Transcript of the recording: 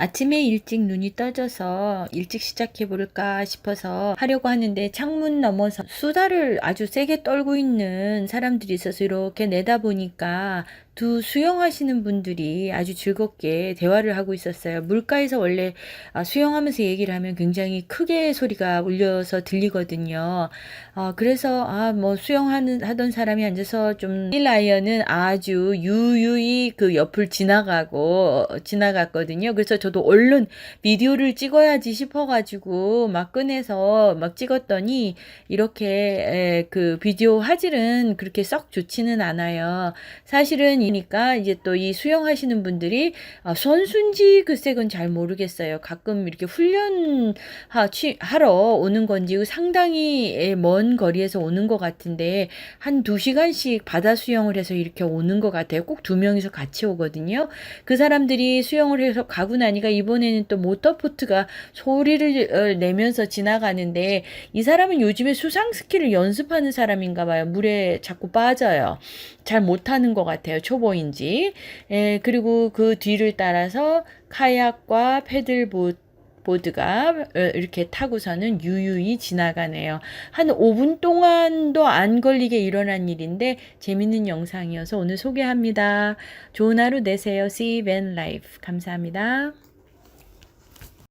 아침에 일찍 눈이 떠져서 일찍 시작해 볼까 싶어서 하려고 하는데 창문 너머서 수다를 아주 세게 떨고 있는 사람들이 있어서 이렇게 내다보니까 두 수영하시는 분들이 아주 즐겁게 대화를 하고 있었어요. 물가에서 원래 아, 수영하면서 얘기를 하면 굉장히 크게 소리가 울려서 들리거든요. 어, 그래서 아, 뭐 수영하는 하던 사람이 앉아서 좀 라이언은 아주 유유히 그 옆을 지나가고 어, 지나갔거든요. 그래서 저도 얼른 비디오를 찍어야지 싶어가지고 막 꺼내서 막 찍었더니 이렇게 에, 그 비디오 화질은 그렇게 썩 좋지는 않아요. 사실은 이니까 이제 또 이 수영하시는 분들이 아, 글쎄 그건 잘 모르겠어요. 가끔 이렇게 훈련 하, 취, 하러 오는 건지 상당히 에, 먼 거리에서 오는 것 같은데 한 두 시간씩 바다 수영을 해서 이렇게 오는 것 같아요. 꼭 두 명이서 같이 오거든요. 그 사람들이 수영을 해서 가고 나니까 이번에는 또 모터보트가 소리를 어, 내면서 지나가는데 이 사람은 요즘에 수상 스키를 연습하는 사람인가 봐요. 물에 자꾸 빠져요. 잘 못하는 것 같아요. 초보인지. 에, 그리고 그 뒤를 따라서 카약과 패들보트 보드가 어, 이렇게 타고서는 유유히 지나가네요. 한 5분 동안도 안 걸리게 일어난 일인데 재밌는 영상이어서 오늘 소개합니다. 좋은 하루 되세요. See you in life. 감사합니다.